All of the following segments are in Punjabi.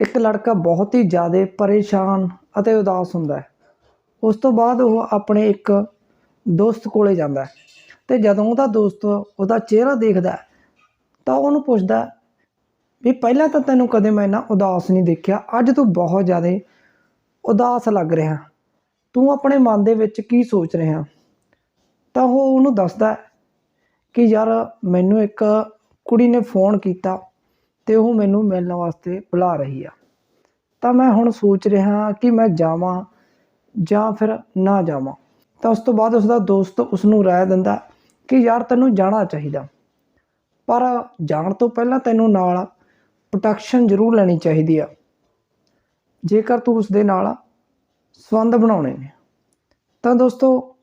ਇੱਕ ਲੜਕਾ ਬਹੁਤ ਹੀ ਜ਼ਿਆਦਾ ਪਰੇਸ਼ਾਨ ਅਤੇ ਉਦਾਸ ਹੁੰਦਾ ਹੈ। ਉਸ ਤੋਂ ਬਾਅਦ ਉਹ ਆਪਣੇ ਇੱਕ ਦੋਸਤ ਕੋਲੇ ਜਾਂਦਾ ਹੈ ਤੇ ਜਦੋਂ ਉਹਦਾ ਦੋਸਤ ਉਹਦਾ ਚਿਹਰਾ ਦੇਖਦਾ ਤਾਂ ਉਹਨੂੰ ਪੁੱਛਦਾ ਵੀ ਪਹਿਲਾਂ ਤਾਂ ਤੈਨੂੰ ਕਦੇ ਮੈਂ ਇੰਨਾ ਉਦਾਸ ਨਹੀਂ ਦੇਖਿਆ, ਅੱਜ ਤੂੰ ਬਹੁਤ ਜ਼ਿਆਦਾ ਉਦਾਸ ਲੱਗ ਰਿਹਾ। ਤੂੰ ਆਪਣੇ ਮਨ ਦੇ ਵਿੱਚ ਕੀ ਸੋਚ ਰਿਹਾ? ਤਾਂ ਉਹ ਉਹਨੂੰ ਦੱਸਦਾ ਕਿ ਯਾਰ ਮੈਨੂੰ ਇੱਕ ਕੁੜੀ ਨੇ ਫੋਨ ਕੀਤਾ ਤੇ ਉਹ ਮੈਨੂੰ ਮਿਲਣ ਵਾਸਤੇ ਬੁਲਾ ਰਹੀ ਆ। ਤਾਂ ਮੈਂ ਹੁਣ ਸੋਚ ਰਿਹਾ ਕਿ ਮੈਂ ਜਾਵਾਂ ਜਾਂ ਫਿਰ ਨਾ ਜਾਵਾਂ। ਤਾਂ ਉਸ ਤੋਂ ਬਾਅਦ ਉਸ ਦਾ ਦੋਸਤ ਉਸ ਨੂੰ ਰਾਏ ਦਿੰਦਾ ਕਿ ਯਾਰ ਤੈਨੂੰ ਜਾਣਾ ਚਾਹੀਦਾ। ਪਰ ਜਾਣ ਤੋਂ ਪਹਿਲਾਂ ਤੈਨੂੰ ਨਾਲ ਪ੍ਰੋਟੈਕਸ਼ਨ ਜ਼ਰੂਰ ਲੈਣੀ ਚਾਹੀਦੀ ਆ। ਜੇਕਰ ਤੂੰ ਉਸ ਦੇ ਨਾਲ ਸੰਬੰਧ ਬਣਾਉਣੇ ਨੇ। ਤਾਂ ਦੋਸਤੋ,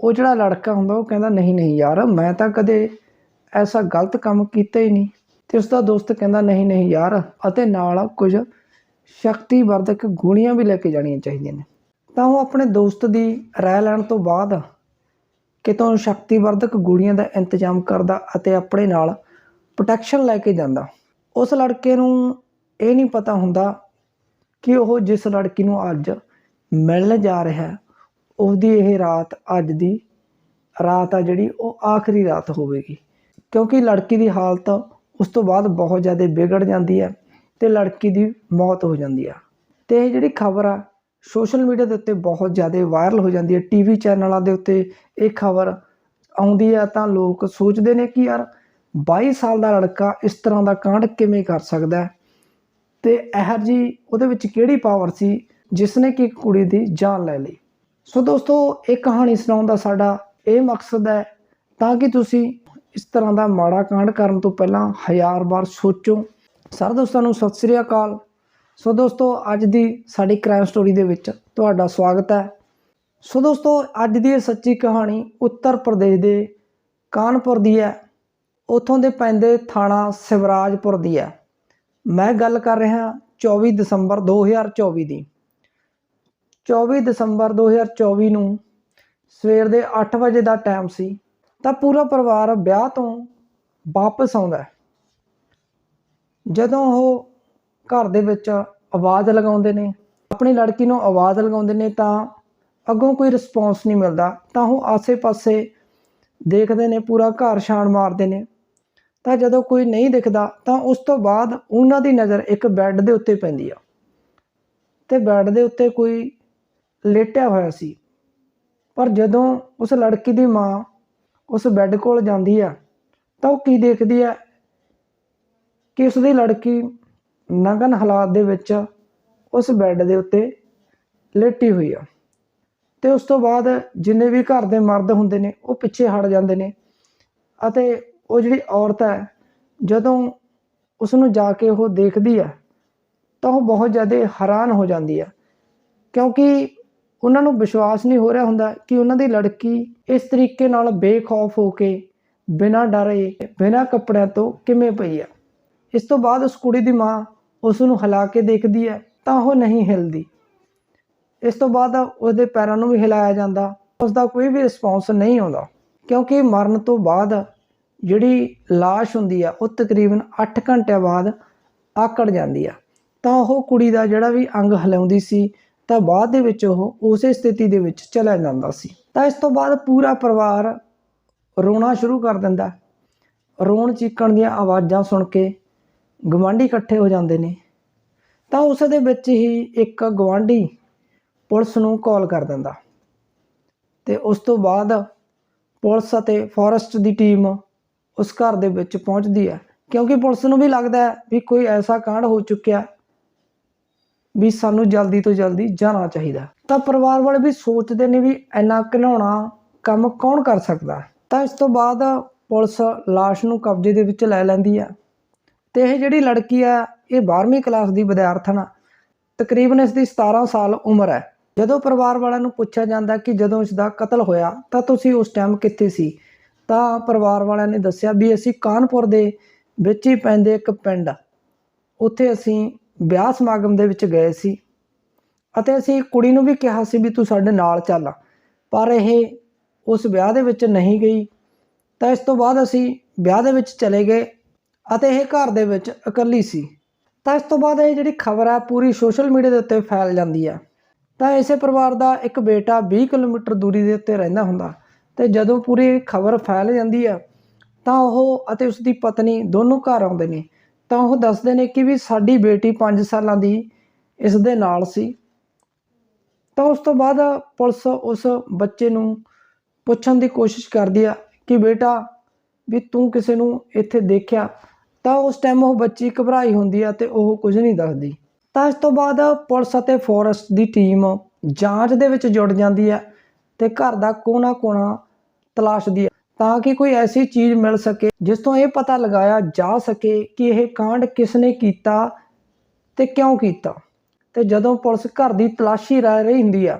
ਉਹ ਜਿਹੜਾ ਲੜਕਾ ਹੁੰਦਾ ਉਹ ਕਹਿੰਦਾ, ਨਹੀਂ ਨਹੀਂ ਯਾਰ, ਮੈਂ ਤਾਂ ਕਦੇ ਐਸਾ ਗਲਤ ਕੰਮ ਕੀਤਾ ਹੀ ਨਹੀਂ। ਤੇ ਉਸ ਦਾ ਦੋਸਤ ਕਹਿੰਦਾ, ਨਹੀਂ ਨਹੀਂ ਯਾਰ, ਅਤੇ ਨਾਲ ਕੁਝ ਸ਼ਕਤੀ ਵਰਧਕ ਗੋਲੀਆਂ ਵੀ ਲੈ ਕੇ ਜਾਣੀਆਂ ਚਾਹੀਦੀਆਂ ਨੇ। ਤਾਂ ਉਹ ਆਪਣੇ ਦੋਸਤ ਦੀ ਰਾਏ ਲੈਣ ਤੋਂ ਬਾਅਦ ਕਿਤੋਂ ਸ਼ਕਤੀ ਵਰਧਕ ਗੋਲੀਆਂ ਦਾ ਇੰਤਜ਼ਾਮ ਕਰਦਾ ਅਤੇ ਆਪਣੇ ਨਾਲ ਪ੍ਰੋਟੈਕਸ਼ਨ ਲੈ ਕੇ ਜਾਂਦਾ। ਉਸ ਲੜਕੇ ਨੂੰ ਇਹ ਨਹੀਂ ਪਤਾ ਹੁੰਦਾ ਕਿ ਉਹ ਜਿਸ ਲੜਕੀ ਨੂੰ ਅੱਜ ਮਿਲਣ ਜਾ ਰਿਹਾ ਹੈ ਉਹਦੀ ਇਹ ਰਾਤ ਅੱਜ ਦੀ ਰਾਤ ਆ ਜਿਹੜੀ, ਉਹ ਆਖਰੀ ਰਾਤ ਹੋਵੇਗੀ। ਕਿਉਂਕਿ ਲੜਕੀ ਦੀ ਹਾਲਤ ਉਸ ਤੋਂ ਬਾਅਦ ਬਹੁਤ ਜ਼ਿਆਦਾ ਵਿਗੜ ਜਾਂਦੀ ਹੈ ਤੇ ਲੜਕੀ ਦੀ ਮੌਤ ਹੋ ਜਾਂਦੀ ਆ। ਤੇ ਇਹ ਜਿਹੜੀ ਖਬਰ ਆ, ਸੋਸ਼ਲ ਮੀਡੀਆ ਦੇ ਉੱਤੇ ਬਹੁਤ ਜ਼ਿਆਦਾ ਵਾਇਰਲ ਹੋ ਜਾਂਦੀ ਹੈ। ਟੀਵੀ ਚੈਨਲਾਂ ਦੇ ਉੱਤੇ ਇਹ ਖਬਰ ਆਉਂਦੀ ਆ ਤਾਂ ਲੋਕ ਸੋਚਦੇ ਨੇ ਕਿ ਯਾਰ 22 ਸਾਲ ਦਾ ਲੜਕਾ ਇਸ ਤਰ੍ਹਾਂ ਦਾ ਕਾਂਡ ਕਿਵੇਂ ਕਰ ਸਕਦਾ ਹੈ? ਤੇ ਇਹ ਜੀ ਉਹਦੇ ਵਿੱਚ ਕਿਹੜੀ ਪਾਵਰ ਸੀ ਜਿਸ ਨੇ ਕਿ ਕੁੜੀ ਦੀ ਜਾਨ ਲੈ ਲਈ? ਸੋ ਦੋਸਤੋ, ਇਹ ਕਹਾਣੀ ਸੁਣਾਉਣ ਦਾ ਸਾਡਾ ਇਹ ਮਕਸਦ ਹੈ ਤਾਂ ਕਿ ਤੁਸੀਂ ਇਸ ਤਰ੍ਹਾਂ ਦਾ ਮਾੜਾ ਕਾਂਡ ਕਰਨ ਤੋਂ ਪਹਿਲਾਂ ਹਜ਼ਾਰ ਵਾਰ ਸੋਚੋ। ਸਾਰੇ ਦੋਸਤਾਂ ਨੂੰ ਸਤਿ ਸ੍ਰੀ ਅਕਾਲ। ਸੋ ਦੋਸਤੋ, ਅੱਜ ਦੀ ਸਾਡੀ ਕ੍ਰਾਈਮ ਸਟੋਰੀ ਦੇ ਵਿੱਚ ਤੁਹਾਡਾ ਸਵਾਗਤ ਹੈ। ਸੋ ਦੋਸਤੋ, ਅੱਜ ਦੀ ਇਹ ਸੱਚੀ ਕਹਾਣੀ ਉੱਤਰ ਪ੍ਰਦੇਸ਼ ਦੇ ਕਾਨਪੁਰ ਦੀ ਹੈ। ਉਥੋਂ ਦੇ ਪੈਂਦੇ ਥਾਣਾ ਸਿਵਰਾਜਪੁਰ ਦੀ ਹੈ। ਮੈਂ ਗੱਲ ਕਰ ਰਿਹਾ 24 ਦਸੰਬਰ 2024 ਦੀ। 24 ਦਸੰਬਰ 2024 ਨੂੰ ਸਵੇਰ ਦੇ 8 ਵਜੇ ਦਾ ਟਾਈਮ ਸੀ। ਤਾਂ ਪੂਰਾ ਪਰਿਵਾਰ ਵਿਆਹ ਤੋਂ ਵਾਪਸ ਆਉਂਦਾ ਜਦੋਂ ਉਹ ਘਰ ਦੇ ਵਿੱਚ ਆਵਾਜ਼ ਲਗਾਉਂਦੇ ਨੇ, ਆਪਣੀ ਲੜਕੀ ਨੂੰ ਆਵਾਜ਼ ਲਗਾਉਂਦੇ ਨੇ ਤਾਂ ਅੱਗੋਂ ਕੋਈ ਰਿਸਪੌਂਸ ਨਹੀਂ ਮਿਲਦਾ। ਤਾਂ ਉਹ ਆਸੇ-ਪਾਸੇ ਦੇਖਦੇ ਨੇ, ਪੂਰਾ ਘਰ ਛਾਣ ਮਾਰਦੇ ਨੇ। ਤਾਂ ਜਦੋਂ ਕੋਈ ਨਹੀਂ ਦਿਖਦਾ, ਤਾਂ ਉਸ ਤੋਂ ਬਾਅਦ ਉਹਨਾਂ ਦੀ ਨਜ਼ਰ ਇੱਕ ਬੈੱਡ ਦੇ ਉੱਤੇ ਪੈਂਦੀ ਆ। ਤੇ ਬੈੱਡ ਦੇ ਉੱਤੇ ਕੋਈ ਲੇਟਿਆ ਹੋਇਆ ਸੀ। ਪਰ ਜਦੋਂ ਉਸ ਲੜਕੀ ਦੀ ਮਾਂ ਉਸ ਬੈੱਡ ਕੋਲ ਜਾਂਦੀ ਆ, ਤਾਂ ਉਹ ਕੀ ਦੇਖਦੀ ਆ? ਕਿ ਉਸ ਦੀ ਲੜਕੀ ਨਗਨ ਹਾਲਾਤ ਦੇ ਵਿੱਚ ਉਸ ਬੈੱਡ ਦੇ ਉੱਤੇ ਲੇਟੀ ਹੋਈ ਆ। ਤੇ ਉਸ ਤੋਂ ਬਾਅਦ ਜਿੰਨੇ ਵੀ ਘਰ ਦੇ ਮਰਦ ਹੁੰਦੇ ਨੇ, ਉਹ ਪਿੱਛੇ ਹਟ ਜਾਂਦੇ ਨੇ ਅਤੇ ਉਹ ਜਿਹੜੀ ਔਰਤ ਹੈ, ਜਦੋਂ ਉਸ ਨੂੰ ਜਾ ਕੇ ਉਹ ਦੇਖਦੀ ਹੈ ਤਾਂ ਉਹ ਬਹੁਤ ਜ਼ਿਆਦਾ ਹੈਰਾਨ ਹੋ ਜਾਂਦੀ ਹੈ ਕਿਉਂਕਿ ਉਹਨਾਂ ਨੂੰ ਵਿਸ਼ਵਾਸ ਨਹੀਂ ਹੋ ਰਿਹਾ ਹੁੰਦਾ ਕਿ ਉਹਨਾਂ ਦੀ ਲੜਕੀ ਇਸ ਤਰੀਕੇ ਨਾਲ ਬੇਖੌਫ ਹੋ ਕੇ ਬਿਨਾਂ ਡਰੇ, ਬਿਨਾਂ ਕੱਪੜਿਆਂ ਤੋਂ ਕਿਵੇਂ ਪਈ ਆ। ਇਸ ਤੋਂ ਬਾਅਦ ਉਸ ਕੁੜੀ ਦੀ ਮਾਂ ਉਸ ਨੂੰ ਹਿਲਾ ਕੇ ਦੇਖਦੀ ਹੈ, ਤਾਂ ਉਹ ਨਹੀਂ ਹਿਲਦੀ। ਇਸ ਤੋਂ ਬਾਅਦ ਉਹਦੇ ਪੈਰਾਂ ਨੂੰ ਵੀ ਹਿਲਾਇਆ ਜਾਂਦਾ ਉਸ ਦਾ ਕੋਈ ਵੀ ਰਿਸਪੌਂਸ ਨਹੀਂ ਆਉਂਦਾ। ਕਿਉਂਕਿ ਮਰਨ ਤੋਂ ਬਾਅਦ ਜਿਹੜੀ লাশ ਹੁੰਦੀ ਆ, ਉਹ ਤਕਰੀਬਨ 8 ਘੰਟਿਆਂ ਬਾਅਦ ਆਕੜ ਜਾਂਦੀ ਆ। ਤਾਂ ਉਹ ਕੁੜੀ ਦਾ ਜਿਹੜਾ ਵੀ ਅੰਗ ਹਿਲਾਉਂਦੀ ਸੀ ਤਾਂ ਬਾਅਦ ਦੇ ਵਿੱਚ ਉਹ ਉਸੇ ਸਥਿਤੀ ਦੇ ਵਿੱਚ ਚਲਾ ਜਾਂਦਾ ਸੀ। ਤਾਂ ਇਸ ਤੋਂ ਬਾਅਦ ਪੂਰਾ ਪਰਿਵਾਰ ਰੋਣਾ ਸ਼ੁਰੂ ਕਰ ਦਿੰਦਾ ਰੋਣ ਚੀਕਣ ਦੀਆਂ ਆਵਾਜ਼ਾਂ ਸੁਣ ਕੇ ਗਵਾਂਢੀ ਇਕੱਠੇ ਹੋ ਜਾਂਦੇ ਨੇ। ਤਾਂ ਉਸ ਦੇ ਵਿੱਚ ਹੀ ਇੱਕ ਗਵਾਂਢੀ ਪੁਲਿਸ ਨੂੰ ਕਾਲ ਕਰ ਦਿੰਦਾ। ਤੇ ਉਸ ਤੋਂ ਬਾਅਦ ਪੁਲਿਸ ਅਤੇ ਫੋਰੈਸਟ ਦੀ ਟੀਮ ਉਸ ਘਰ ਦੇ ਵਿੱਚ ਪਹੁੰਚਦੀ ਹੈ। ਕਿਉਂਕਿ ਪੁਲਿਸ ਨੂੰ ਵੀ ਲੱਗਦਾ ਹੈ ਵੀ ਕੋਈ ਐਸਾ ਕਾਂਡ ਹੋ ਚੁੱਕਿਆ ਵੀ ਸਾਨੂੰ ਜਲਦੀ ਤੋਂ ਜਲਦੀ ਜਾਣਾ ਚਾਹੀਦਾ। ਤਾਂ ਪਰਿਵਾਰ ਵਾਲੇ ਵੀ ਸੋਚਦੇ ਨੇ ਵੀ ਇੰਨਾ ਘਿਨਾਉਣਾ ਕੰਮ ਕੌਣ ਕਰ ਸਕਦਾ? ਤਾਂ ਇਸ ਤੋਂ ਬਾਅਦ ਪੁਲਿਸ লাশ ਨੂੰ ਕਬਜ਼ੇ ਦੇ ਵਿੱਚ ਲੈ ਲੈਂਦੀ ਆ। ਤੇ ਇਹ ਜਿਹੜੀ ਲੜਕੀ ਆ, ਇਹ 12ਵੀਂ ਕਲਾਸ ਦੀ ਵਿਦਿਆਰਥਣ ਆ। ਤਕਰੀਬਨ ਇਸ ਦੀ 17 ਸਾਲ ਉਮਰ ਹੈ। ਜਦੋਂ ਪਰਿਵਾਰ ਵਾਲਿਆਂ ਨੂੰ ਪੁੱਛਿਆ ਜਾਂਦਾ ਕਿ ਜਦੋਂ ਇਸ ਦਾ ਕਤਲ ਹੋਇਆ, ਤਾਂ ਤੁਸੀਂ ਉਸ ਟਾਈਮ ਕਿੱਥੇ ਸੀ? ਤਾਂ ਪਰਿਵਾਰ ਵਾਲਿਆਂ ਨੇ ਦੱਸਿਆ ਵੀ ਅਸੀਂ ਕਾਨਪੁਰ ਦੇ ਵਿੱਚ ਹੀ ਪੈਂਦੇ ਇੱਕ ਪਿੰਡ। ਉੱਥੇ ਅਸੀਂ ਵਿਆਹ ਸਮਾਗਮ ਦੇ ਵਿੱਚ ਗਏ ਸੀ ਅਤੇ ਅਸੀਂ ਕੁੜੀ ਨੂੰ ਵੀ ਕਿਹਾ ਸੀ ਵੀ ਤੂੰ ਸਾਡੇ ਨਾਲ ਚੱਲ। ਪਰ ਇਹ ਉਸ ਵਿਆਹ ਦੇ ਵਿੱਚ ਨਹੀਂ ਗਈ। ਤਾਂ ਇਸ ਤੋਂ ਬਾਅਦ ਅਸੀਂ ਵਿਆਹ ਦੇ ਵਿੱਚ ਚਲੇ ਗਏ ਅਤੇ ਇਹ ਘਰ ਦੇ ਵਿੱਚ ਇਕੱਲੀ ਸੀ। ਤਾਂ ਇਸ ਤੋਂ ਬਾਅਦ ਇਹ ਜਿਹੜੀ ਖਬਰ ਆ, ਪੂਰੀ ਸੋਸ਼ਲ ਮੀਡੀਆ ਦੇ ਉੱਤੇ ਫੈਲ ਜਾਂਦੀ ਆ। ਤਾਂ ਇਸੇ ਪਰਿਵਾਰ ਦਾ ਇੱਕ ਬੇਟਾ 20 ਕਿਲੋਮੀਟਰ ਦੂਰੀ ਦੇ ਉੱਤੇ ਰਹਿੰਦਾ ਹੁੰਦਾ ਤੇ ਜਦੋਂ ਪੂਰੀ ਖਬਰ ਫੈਲ ਜਾਂਦੀ ਆ, ਤਾਂ ਉਹ ਅਤੇ ਉਸ ਦੀ ਪਤਨੀ ਦੋਨੋਂ ਘਰ ਆਉਂਦੇ ਨੇ। ਤਾਂ ਉਹ ਦੱਸਦੇ ਨੇ ਕਿ ਵੀ ਸਾਡੀ ਬੇਟੀ 5 ਸਾਲਾਂ ਦੀ ਇਸ ਦੇ ਨਾਲ ਸੀ। ਤਾਂ ਉਸ ਤੋਂ ਬਾਅਦ ਪੁਲਿਸ ਉਸ ਬੱਚੇ ਨੂੰ ਪੁੱਛਣ ਦੀ ਕੋਸ਼ਿਸ਼ ਕਰਦੀ ਆ ਕਿ ਬੇਟਾ, ਵੀ ਤੂੰ ਕਿਸੇ ਨੂੰ ਇੱਥੇ ਦੇਖਿਆ? ਤਾਂ ਉਸ ਟਾਈਮ ਉਹ ਬੱਚੀ ਘਬਰਾਈ ਹੁੰਦੀ ਆ ਤੇ ਉਹ ਕੁਝ ਨਹੀਂ ਦੱਸਦੀ। ਤਾਂ ਇਸ ਤੋਂ ਬਾਅਦ ਪੁਲਿਸ ਅਤੇ ਫੋਰੈਸਟ ਦੀ ਟੀਮ ਜਾਂਚ ਦੇ ਵਿੱਚ ਜੁੜ ਜਾਂਦੀ ਹੈ ਤੇ ਘਰ ਦਾ ਕੋਨਾ ਕੋਨਾ ਤਲਾਸ਼ਦੀ ਹੈ ਤਾਂ ਕਿ ਕੋਈ ਐਸੀ ਚੀਜ਼ ਮਿਲ ਸਕੇ ਜਿਸ ਤੋਂ ਇਹ ਪਤਾ ਲਗਾਇਆ ਜਾ ਸਕੇ ਕਿ ਇਹ ਕਾਂਡ ਕਿਸ ਨੇ ਕੀਤਾ ਤੇ ਕਿਉਂ ਕੀਤਾ। ਤੇ ਜਦੋਂ ਪੁਲਿਸ ਘਰ ਦੀ ਤਲਾਸ਼ੀ ਲੈ ਰਹੀ ਹੁੰਦੀ ਆ,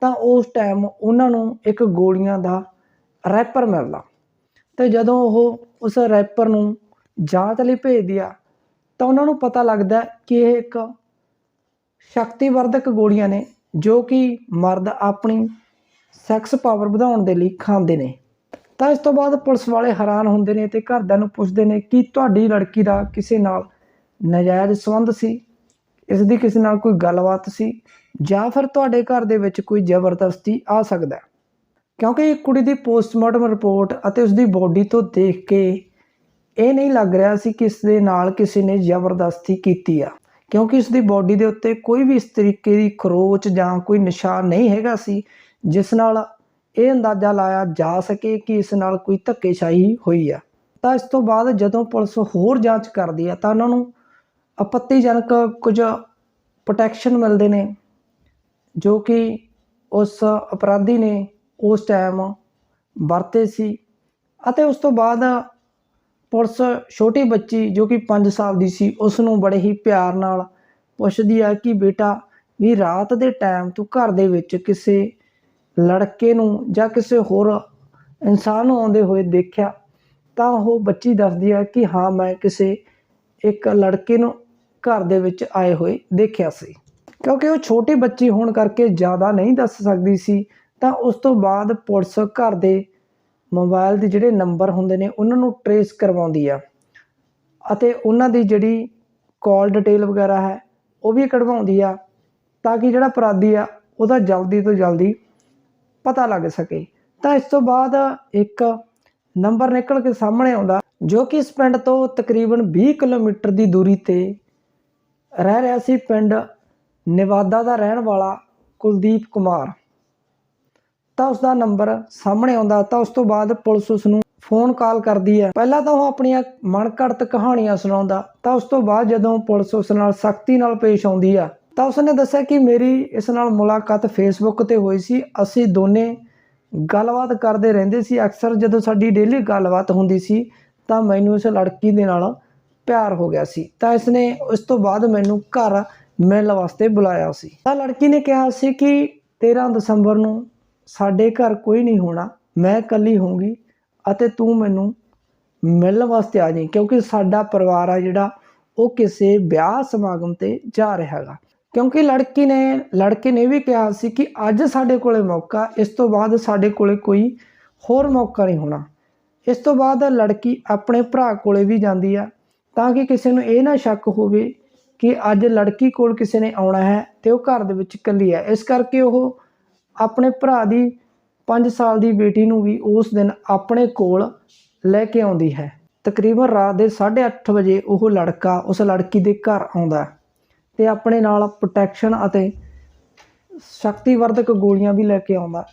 ਤਾਂ ਉਸ ਟਾਈਮ ਉਹਨਾਂ ਨੂੰ ਇੱਕ ਗੋਲੀਆਂ ਦਾ ਰੈਪਰ ਮਿਲਦਾ। ਤੇ ਜਦੋਂ ਉਹ ਉਸ ਰੈਪਰ ਨੂੰ ਜਾਂਚ ਲਈ ਭੇਜਦੀ ਆ, ਤਾਂ ਉਹਨਾਂ ਨੂੰ ਪਤਾ ਲੱਗਦਾ ਕਿ ਇਹ ਇੱਕ ਸ਼ਕਤੀਵਰਧਕ ਗੋਲੀਆਂ ਨੇ, ਜੋ ਕਿ ਮਰਦ ਆਪਣੀ ਸੈਕਸ ਪਾਵਰ ਵਧਾਉਣ ਦੇ ਲਈ ਖਾਂਦੇ ਨੇ। ਤਾਂ ਇਸ ਤੋਂ ਬਾਅਦ ਪੁਲਿਸ ਵਾਲੇ ਹੈਰਾਨ ਹੁੰਦੇ ਨੇ ਤੇ ਘਰਦਿਆਂ ਨੂੰ ਪੁੱਛਦੇ ਨੇ ਕਿ ਤੁਹਾਡੀ ਲੜਕੀ ਦਾ ਕਿਸੇ ਨਾਲ ਨਜਾਇਜ਼ ਸੰਬੰਧ ਸੀ? ਇਸ ਦੀ ਕਿਸੇ ਨਾਲ ਕੋਈ ਗੱਲਬਾਤ ਸੀ? ਜਾਂ ਫਿਰ ਤੁਹਾਡੇ ਘਰ ਦੇ ਵਿੱਚ ਕੋਈ ਜ਼ਬਰਦਸਤੀ ਆ ਸਕਦਾ ਕਿਉਂਕਿ ਕੁੜੀ ਦੀ ਪੋਸਟਮਾਰਟਮ ਰਿਪੋਰਟ ਅਤੇ ਉਸ ਦੀ ਬੋਡੀ ਤੋਂ ਦੇਖ ਕੇ ਇਹ ਨਹੀਂ ਲੱਗ ਰਿਹਾ ਸੀ ਕਿ ਇਸ ਦੇ ਨਾਲ ਕਿਸੇ ਨੇ ਜ਼ਬਰਦਸਤੀ ਕੀਤੀ ਆ। ਕਿਉਂਕਿ ਇਸ ਦੀ ਬੋਡੀ ਦੇ ਉੱਤੇ ਕੋਈ ਵੀ ਇਸ ਤਰੀਕੇ ਦੀ ਖਰੋਚ ਜਾਂ ਕੋਈ ਨਿਸ਼ਾਨ ਨਹੀਂ ਹੈਗਾ ਸੀ, ਜਿਸ ਨਾਲ ਇਹ ਅੰਦਾਜ਼ਾ ਲਾਇਆ ਜਾ ਸਕੇ ਕਿ ਇਸ ਨਾਲ ਕੋਈ ਧੱਕੇਸ਼ਾਹੀ ਹੋਈ ਆ। ਤਾਂ ਇਸ ਤੋਂ ਬਾਅਦ ਜਦੋਂ ਪੁਲਿਸ ਹੋਰ ਜਾਂਚ ਕਰਦੀ ਆ, ਤਾਂ ਉਹਨਾਂ ਨੂੰ ਆਪੱਤੀਜਨਕ ਕੁਝ ਪ੍ਰੋਟੈਕਸ਼ਨ ਮਿਲਦੇ ਨੇ, ਜੋ ਕਿ ਉਸ ਅਪਰਾਧੀ ਨੇ ਉਸ ਟਾਈਮ ਵਰਤੇ ਸੀ। ਅਤੇ ਉਸ ਤੋਂ ਬਾਅਦ ਪੁਲਿਸ ਛੋਟੀ ਬੱਚੀ, ਜੋ ਕਿ 5 ਸਾਲ ਦੀ ਸੀ ਉਸ ਨੂੰ ਬੜੇ ਹੀ ਪਿਆਰ ਨਾਲ ਪੁੱਛਦੀ ਆ ਕਿ ਬੇਟਾ, ਵੀ ਰਾਤ ਦੇ ਟਾਈਮ ਤੂੰ ਘਰ ਦੇ ਵਿੱਚ ਕਿਸੇ ਲੜਕੇ ਨੂੰ ਜਾਂ ਕਿਸੇ ਹੋਰ ਇਨਸਾਨ ਨੂੰ ਆਉਂਦੇ ਹੋਏ ਦੇਖਿਆ ਤਾਂ ਉਹ ਬੱਚੀ ਦੱਸਦੀ ਆ ਕਿ ਹਾਂ, ਮੈਂ ਕਿਸੇ ਇੱਕ ਲੜਕੇ ਨੂੰ ਘਰ ਦੇ ਵਿੱਚ ਆਏ ਹੋਏ ਦੇਖਿਆ ਸੀ। ਕਿਉਂਕਿ ਉਹ ਛੋਟੀ ਬੱਚੀ ਹੋਣ ਕਰਕੇ ਜ਼ਿਆਦਾ ਨਹੀਂ ਦੱਸ ਸਕਦੀ ਸੀ, ਤਾਂ ਉਸ ਤੋਂ ਬਾਅਦ ਪੁਲਿਸ ਘਰ ਦੇ ਮੋਬਾਈਲ ਦੇ ਜਿਹੜੇ ਨੰਬਰ ਹੁੰਦੇ ਨੇ, ਉਹਨਾਂ ਨੂੰ ਟਰੇਸ ਕਰਵਾਉਂਦੀ ਆ। ਅਤੇ ਉਹਨਾਂ ਦੀ ਜਿਹੜੀ ਕਾਲ ਡਿਟੇਲ ਵਗੈਰਾ ਹੈ, ਉਹ ਵੀ ਕਢਵਾਉਂਦੀ ਆ, ਤਾਂ ਕਿ ਜਿਹੜਾ ਅਪਰਾਧੀ ਆ, ਉਹਦਾ ਜਲਦੀ ਤੋਂ ਜਲਦੀ ਪਤਾ ਲੱਗ ਸਕੇ। ਤਾਂ ਇਸ ਤੋਂ ਬਾਅਦ ਇੱਕ ਨੰਬਰ ਨਿਕਲ ਕੇ ਸਾਹਮਣੇ ਆਉਂਦਾ, ਜੋ ਕਿ ਇਸ ਪਿੰਡ ਤੋਂ ਤਕਰੀਬਨ 20 ਕਿਲੋਮੀਟਰ ਦੀ ਦੂਰੀ ਤੇ ਰਹਿ ਰਿਹਾ ਸੀ ਪਿੰਡ ਨਿਵਾਦਾ ਦਾ ਰਹਿਣ ਵਾਲਾ ਕੁਲਦੀਪ ਕੁਮਾਰ। ਤਾਂ ਉਸ ਦਾ ਨੰਬਰ ਸਾਹਮਣੇ ਆਉਂਦਾ, ਤਾਂ ਉਸ ਤੋਂ ਬਾਅਦ ਪੁਲਿਸ ਉਸ ਨੂੰ ਫੋਨ ਕਾਲ ਕਰਦੀ ਹੈ। ਪਹਿਲਾਂ ਤਾਂ ਉਹ ਆਪਣੀਆਂ ਮਨਘੜਤ ਕਹਾਣੀਆਂ ਸੁਣਾਉਂਦਾ, ਤਾਂ ਉਸ ਤੋਂ ਬਾਅਦ ਜਦੋਂ ਪੁਲਿਸ ਉਸ ਨਾਲ ਸਖਤੀ ਨਾਲ ਪੇਸ਼ ਆਉਂਦੀ ਆ ਤਾਂ ਉਸਨੇ ਦੱਸਿਆ ਕਿ ਮੇਰੀ ਇਸ ਨਾਲ ਮੁਲਾਕਾਤ ਫੇਸਬੁੱਕ ਤੇ ਹੋਈ ਸੀ। ਅਸੀਂ ਦੋਨੇ ਗੱਲਬਾਤ ਕਰਦੇ ਰਹਿੰਦੇ ਸੀ। ਅਕਸਰ ਜਦੋਂ ਸਾਡੀ ਡੇਲੀ ਗੱਲਬਾਤ ਹੁੰਦੀ ਸੀ, ਤਾਂ ਮੈਨੂੰ ਇਸ ਲੜਕੀ ਦੇ ਨਾਲ ਪਿਆਰ ਹੋ ਗਿਆ ਸੀ। ਤਾਂ ਇਸਨੇ ਉਸ ਤੋਂ ਬਾਅਦ ਮੈਨੂੰ ਘਰ ਮਿਲਣ ਵਾਸਤੇ ਬੁਲਾਇਆ ਸੀ। ਤਾਂ ਲੜਕੀ ਨੇ ਕਿਹਾ ਸੀ ਕਿ 13 ਦਸੰਬਰ ਨੂੰ ਸਾਡੇ ਘਰ ਕੋਈ ਨਹੀਂ ਹੋਣਾ, ਮੈਂ ਇਕੱਲੀ ਹੋਊਂਗੀ ਅਤੇ ਤੂੰ ਮੈਨੂੰ ਮਿਲਣ ਵਾਸਤੇ ਆ ਜਾਈਂ, ਕਿਉਂਕਿ ਸਾਡਾ ਪਰਿਵਾਰ ਆ ਜਿਹੜਾ, ਉਹ ਕਿਸੇ ਵਿਆਹ ਸਮਾਗਮ ਤੇ ਜਾ ਰਿਹਾ ਹੈਗਾ। ਕਿਉਂਕਿ ਲੜਕੀ ਨੇ, ਲੜਕੇ ਨੇ ਵੀ ਕਿਹਾ ਸੀ ਕਿ ਅੱਜ ਸਾਡੇ ਕੋਲੇ ਮੌਕਾ, ਇਸ ਤੋਂ ਬਾਅਦ ਸਾਡੇ ਕੋਲੇ ਕੋਈ ਹੋਰ ਮੌਕਾ ਨਹੀਂ ਹੋਣਾ। ਇਸ ਤੋਂ ਬਾਅਦ ਲੜਕੀ ਆਪਣੇ ਭਰਾ ਕੋਲੇ ਵੀ ਜਾਂਦੀ ਆ, ਤਾਂ ਕਿ ਕਿਸੇ ਨੂੰ ਇਹ ਨਾ ਸ਼ੱਕ ਹੋਵੇ ਕਿ ਅੱਜ ਲੜਕੀ ਕੋਲ ਕਿਸੇ ਨੇ ਆਉਣਾ ਹੈ ਤੇ ਉਹ ਘਰ ਦੇ ਵਿੱਚ ਇਕੱਲੀ ਹੈ ਇਸ ਕਰਕੇ ਉਹ ਆਪਣੇ ਭਰਾ ਦੀ 5 ਸਾਲ ਦੀ ਬੇਟੀ ਨੂੰ ਵੀ ਉਸ ਦਿਨ ਆਪਣੇ ਕੋਲ ਲੈ ਕੇ ਆਉਂਦੀ ਹੈ। ਤਕਰੀਬਨ ਰਾਤ ਦੇ 8:30 ਵਜੇ ਉਹ ਲੜਕਾ, ਉਸ ਲੜਕੀ ਦੇ ਘਰ ਆਉਂਦਾ। ਹੈ ਤੇ ਆਪਣੇ ਨਾਲ ਪ੍ਰੋਟੈਕਸ਼ਨ ਅਤੇ ਸ਼ਕਤੀਵਰਧਕ ਗੋਲੀਆਂ ਵੀ ਲੈ ਕੇ ਆਉਂਦਾ।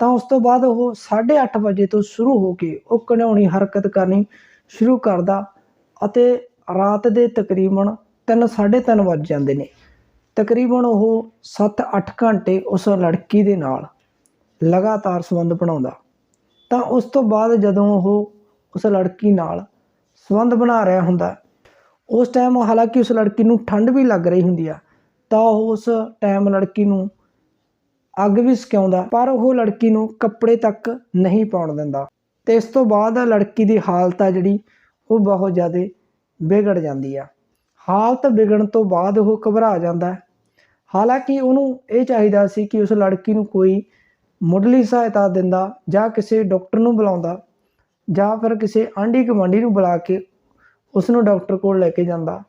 ਤਾਂ ਉਸ ਤੋਂ ਬਾਅਦ ਉਹ 8:30 ਵਜੇ ਤੋਂ ਸ਼ੁਰੂ ਹੋ ਕੇ ਉਹ ਘਿਨੌਣੀ ਹਰਕਤ ਕਰਨੀ ਸ਼ੁਰੂ ਕਰਦਾ ਅਤੇ ਰਾਤ ਦੇ ਤਕਰੀਬਨ 3:30 ਵੱਜ ਜਾਂਦੇ ਨੇ। ਤਕਰੀਬਨ ਉਹ 7-8 ਘੰਟੇ ਉਸ ਲੜਕੀ ਦੇ ਨਾਲ ਲਗਾਤਾਰ ਸੰਬੰਧ ਬਣਾਉਂਦਾ। ਤਾਂ ਉਸ ਤੋਂ ਬਾਅਦ ਜਦੋਂ ਉਹ ਉਸ ਲੜਕੀ ਨਾਲ ਸੰਬੰਧ ਬਣਾ ਰਿਹਾ ਹੁੰਦਾ ਉਸ ਟਾਈਮ ਹਾਲਾਂਕਿ ਉਸ ਲੜਕੀ ਨੂੰ ਠੰਡ ਵੀ ਲੱਗ ਰਹੀ ਹੁੰਦੀ ਆ, ਤਾਂ ਉਹ ਉਸ ਟਾਈਮ ਲੜਕੀ ਨੂੰ ਅੱਗ ਵੀ ਸਕਿਆਉਂਦਾ ਪਰ ਉਹ ਲੜਕੀ ਨੂੰ ਕੱਪੜੇ ਤੱਕ ਨਹੀਂ ਪਾਉਣ ਦਿੰਦਾ। ਤੇ ਇਸ ਤੋਂ ਬਾਅਦ ਲੜਕੀ ਦੀ ਹਾਲਤ ਆ ਜਿਹੜੀ, ਉਹ ਬਹੁਤ ਜ਼ਿਆਦਾ ਵਿਗੜ ਜਾਂਦੀ ਆ। ਹਾਲਤ ਵਿਗੜਨ ਤੋਂ ਬਾਅਦ ਉਹ ਘਬਰਾ ਜਾਂਦਾ ਹੈ। ਹਾਲਾਂਕਿ ਉਹਨੂੰ ਇਹ ਚਾਹੀਦਾ ਸੀ ਕਿ ਉਸ ਲੜਕੀ ਨੂੰ ਕੋਈ ਮੁੱਢਲੀ ਸਹਾਇਤਾ ਦਿੰਦਾ ਜਾਂ ਕਿਸੇ ਡਾਕਟਰ ਨੂੰ ਬੁਲਾਉਂਦਾ ਜਾਂ ਫਿਰ ਕਿਸੇ ਆਂਢੀ ਗੁਆਂਢੀ ਨੂੰ ਬੁਲਾ ਕੇ ਉਸ ਨੂੰ ਡਾਕਟਰ ਕੋਲ ਲੈ ਕੇ ਜਾਂਦਾ।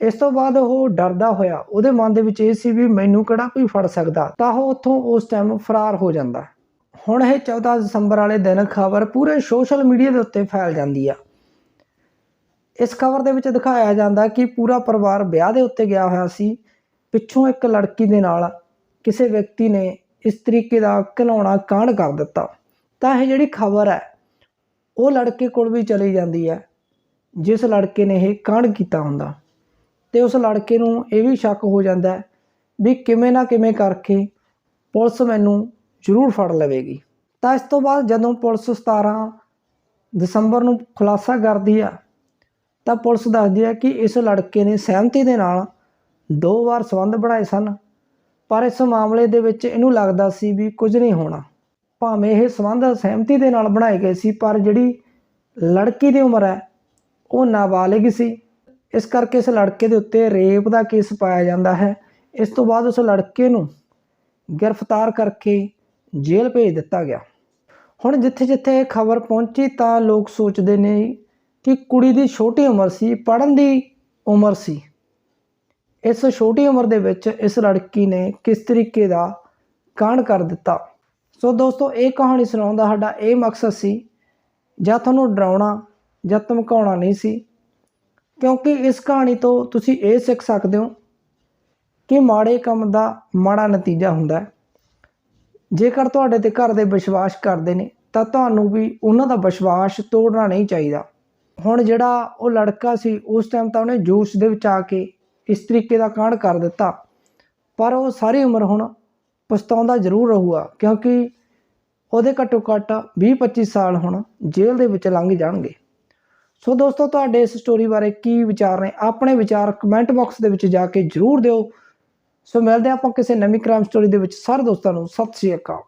ਇਸ ਤੋਂ ਬਾਅਦ ਉਹ ਡਰਦਾ ਹੋਇਆ। ਉਹਦੇ ਮਨ ਦੇ ਵਿੱਚ ਇਹ ਸੀ ਵੀ ਮੈਨੂੰ ਕਿਹੜਾ ਕੋਈ ਫੜ ਸਕਦਾ। ਤਾਂ ਉਹ ਉੱਥੋਂ ਉਸ ਟਾਈਮ ਫਰਾਰ ਹੋ ਜਾਂਦਾ। ਹੁਣ ਇਹ 14 ਦਸੰਬਰ ਵਾਲੇ ਦਿਨ ਖਬਰ ਪੂਰੇ ਸੋਸ਼ਲ ਮੀਡੀਆ ਦੇ ਉੱਤੇ ਫੈਲ ਜਾਂਦੀ ਆ। ਇਸ ਖਬਰ ਦੇ ਵਿੱਚ ਦਿਖਾਇਆ ਜਾਂਦਾ ਕਿ ਪੂਰਾ ਪਰਿਵਾਰ ਵਿਆਹ ਦੇ ਉੱਤੇ ਗਿਆ ਹੋਇਆ ਸੀ। ਪਿੱਛੋਂ ਇੱਕ ਲੜਕੀ ਦੇ ਨਾਲ ਕਿਸੇ ਵਿਅਕਤੀ ਨੇ ਇਸ ਤਰੀਕੇ ਦਾ ਘਿਨਾਉਣਾ ਕਾਂਡ ਕਰ ਦਿੱਤਾ। ਤਾਂ ਇਹ ਜਿਹੜੀ ਖਬਰ ਹੈ, ਉਹ ਲੜਕੇ ਕੋਲ ਵੀ ਚਲੀ ਜਾਂਦੀ ਹੈ। ਜਿਸ ਲੜਕੇ ਨੇ ਇਹ ਕਾਂਡ ਕੀਤਾ ਹੁੰਦਾ। ਤੇ ਉਸ ਲੜਕੇ ਨੂੰ ਇਹ ਵੀ ਸ਼ੱਕ ਹੋ ਜਾਂਦਾ ਵੀ ਕਿਵੇਂ ਨਾ ਕਿਵੇਂ ਕਰਕੇ ਪੁਲਿਸ ਮੈਨੂੰ ਜ਼ਰੂਰ ਫੜ ਲਵੇਗੀ। ਤਾਂ ਇਸ ਤੋਂ ਬਾਅਦ ਜਦੋਂ ਪੁਲਿਸ 17 ਦਸੰਬਰ ਨੂੰ ਖੁਲਾਸਾ ਕਰਦੀ ਆ, ਤਾਂ ਪੁਲਿਸ ਦੱਸਦੀ ਹੈ ਕਿ ਇਸ ਲੜਕੇ ਨੇ ਸਹਿਮਤੀ ਦੇ ਨਾਲ ਦੋ ਵਾਰ ਸੰਬੰਧ ਬਣਾਏ ਸਨ, ਪਰ ਇਸ ਮਾਮਲੇ ਦੇ ਵਿੱਚ ਇਹਨੂੰ ਲੱਗਦਾ ਸੀ ਵੀ ਕੁਝ ਨਹੀਂ ਹੋਣਾ। ਭਾਵੇਂ ਇਹ ਸੰਬੰਧ ਸਹਿਮਤੀ ਦੇ ਨਾਲ ਬਣਾਏ ਗਏ ਸੀ, ਪਰ ਜਿਹੜੀ ਲੜਕੀ ਦੀ ਉਮਰ ਹੈ ਉਹ ਨਾਬਾਲਿਗ ਸੀ। ਇਸ ਕਰਕੇ ਇਸ ਲੜਕੇ ਦੇ ਉੱਤੇ ਰੇਪ ਦਾ ਕੇਸ ਪਾਇਆ ਜਾਂਦਾ ਹੈ। ਇਸ ਤੋਂ ਬਾਅਦ ਉਸ ਲੜਕੇ ਨੂੰ ਗ੍ਰਿਫਤਾਰ ਕਰਕੇ ਜੇਲ੍ਹ ਭੇਜ ਦਿੱਤਾ ਗਿਆ। ਹੁਣ ਜਿੱਥੇ ਜਿੱਥੇ ਇਹ ਖਬਰ ਪਹੁੰਚੀ ਤਾਂ ਲੋਕ ਸੋਚਦੇ ਨੇ ਕਿ ਕੁੜੀ ਦੀ ਛੋਟੀ ਉਮਰ ਸੀ, ਪੜ੍ਹਨ ਦੀ ਉਮਰ ਸੀ। ਇਸ ਛੋਟੀ ਉਮਰ ਦੇ ਵਿੱਚ ਇਸ ਲੜਕੀ ਨੇ ਕਿਸ ਤਰੀਕੇ ਦਾ ਕਾਂਡ ਕਰ ਦਿੱਤਾ। ਸੋ ਦੋਸਤੋ, ਇਹ ਕਹਾਣੀ ਸੁਣਾਉਣ ਦਾ ਸਾਡਾ ਇਹ ਮਕਸਦ ਸੀ, ਜਾਂ ਤੁਹਾਨੂੰ ਡਰਾਉਣਾ ਜਾਂ ਧਮਕਾਉਣਾ ਨਹੀਂ ਸੀ। ਕਿਉਂਕਿ ਇਸ ਕਹਾਣੀ ਤੋਂ ਤੁਸੀਂ ਇਹ ਸਿੱਖ ਸਕਦੇ ਹੋ ਕਿ ਮਾੜੇ ਕੰਮ ਦਾ ਮਾੜਾ ਨਤੀਜਾ ਹੁੰਦਾ ਹੈ। ਜੇਕਰ ਤੁਹਾਡੇ ਤੇ ਘਰ ਦੇ ਵਿਸ਼ਵਾਸ ਕਰਦੇ ਨੇ, ਤਾਂ ਤੁਹਾਨੂੰ ਵੀ ਉਹਨਾਂ ਦਾ ਵਿਸ਼ਵਾਸ ਤੋੜਨਾ ਨਹੀਂ ਚਾਹੀਦਾ। ਹੁਣ ਜਿਹੜਾ ਉਹ ਲੜਕਾ ਸੀ, ਉਸ ਟਾਈਮ ਤਾਂ ਉਹਨੇ ਜੋਸ਼ ਦੇ ਵਿੱਚ ਆ ਕੇ ਇਸ ਤਰੀਕੇ ਦਾ ਕਾਂਡ ਕਰ ਦਿੱਤਾ। ਪਰ ਉਹ ਸਾਰੀ ਉਮਰ ਹੁਣ ਪਛਤਾਉਂਦਾ ਜ਼ਰੂਰ ਰਹੂਗਾ, ਕਿਉਂਕਿ ਉਹਦੇ ਘੱਟੋ ਘੱਟ 20-25 ਸਾਲ ਹੁਣ ਜੇਲ੍ਹ ਦੇ ਵਿੱਚ ਲੰਘ ਜਾਣਗੇ। ਸੋ ਦੋਸਤੋ, ਤੁਹਾਡੇ ਇਸ ਸਟੋਰੀ ਬਾਰੇ ਕੀ ਵਿਚਾਰ ਨੇ, ਆਪਣੇ ਵਿਚਾਰ ਕਮੈਂਟ ਬਾਕਸ ਦੇ ਵਿੱਚ ਜਾ ਕੇ ਜਰੂਰ ਦਿਓ। ਸੋ ਮਿਲਦੇ ਹਾਂ ਆਪਾਂ ਕਿਸੇ ਨਵੀਂ ਕ੍ਰਾਈਮ ਸਟੋਰੀ ਦੇ ਵਿੱਚ। ਸਾਰੇ ਦੋਸਤਾਂ ਨੂੰ ਸਤਿ ਸ਼੍ਰੀ ਅਕਾਲ।